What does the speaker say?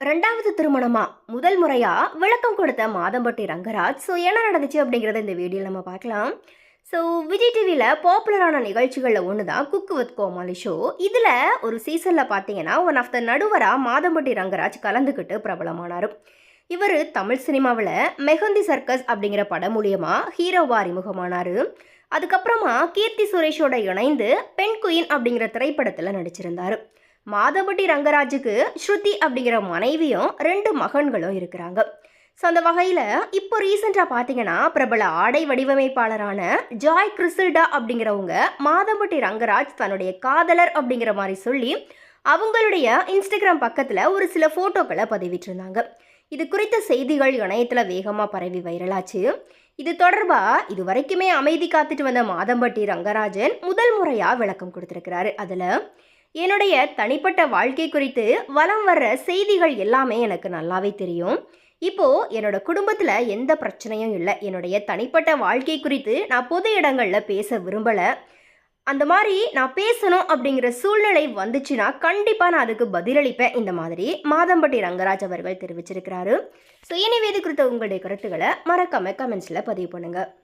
ரெண்டாவது திருமணமா? முதல் முறையா? விளக்கம் கொடுத்த மாதம்பட்டி ரங்கராஜ். ஸோ என்ன நடந்துச்சு அப்படிங்கிறத இந்த வீடியோவில் நம்ம பார்க்கலாம். ஸோ விஜய் டிவியில் பாப்புலரான நிகழ்ச்சிகளில் ஒன்று தான் குக்கு வித் கோமாளி ஷோ இதில் ஒரு சீசனில் பார்த்தீங்கன்னா ஒன் ஆஃப் த நடுவராக மாதம்பட்டி ரங்கராஜ் கலந்துக்கிட்டு பிரபலமானார். இவர் தமிழ் சினிமாவில் மெஹந்தி சர்க்கஸ் அப்படிங்கிற படம் மூலியமாக ஹீரோவா அறிமுகமானார். அதுக்கப்புறமா கீர்த்தி சுரேஷோட இணைந்து பெண் குயின் அப்படிங்கிற திரைப்படத்தில் நடிச்சிருந்தார். மாதவட்டி ரங்கராஜுக்கு ஸ்ருதி அப்படிங்கிற மனைவியும் ரெண்டு மகன்களும் இருக்கிறாங்க. ஸோ அந்த வகையில் இப்போ ரீசெண்டாக பார்த்தீங்கன்னா பிரபல ஆடை வடிவமைப்பாளரான ஜாய் கிறிசில்டா அப்படிங்கிறவங்க மாதம்பட்டி ரங்கராஜ் தன்னுடைய காதலர் அப்படிங்கிற மாதிரி சொல்லி அவங்களுடைய இன்ஸ்டாகிராம் பக்கத்தில் ஒரு சில ஃபோட்டோக்களை பதிவிட்டிருந்தாங்க. இது குறித்த செய்திகள் இணையத்தில் வேகமாக பரவி வைரலாச்சு. இது தொடர்பாக இது வரைக்குமே அமைதி காத்துட்டு வந்த மாதம்பட்டி ரங்கராஜன் முதல் முறையாக விளக்கம் கொடுத்துருக்கிறாரு. அதில் என்னுடைய தனிப்பட்ட வாழ்க்கை குறித்து வலம் வர்ற செய்திகள் எல்லாமே எனக்கு நல்லாவே தெரியும். இப்போது என்னோட குடும்பத்தில் எந்த பிரச்சனையும் இல்லை. என்னுடைய தனிப்பட்ட வாழ்க்கை குறித்து நான் பொது இடங்களில் பேச விரும்பலை. அந்த மாதிரி நான் பேசணும் அப்படிங்கிற சூழ்நிலை வந்துச்சுன்னா கண்டிப்பாக நான் அதுக்கு பதிலளிப்பேன். இந்த மாதிரி மாதம்பட்டி ரங்கராஜ் அவர்கள் தெரிவிச்சிருக்கிறாரு. ஸோ எனவே குறித்த உங்களுடைய கருத்துக்களை மறக்காமல் கமெண்ட்ஸில் பதிவு பண்ணுங்கள்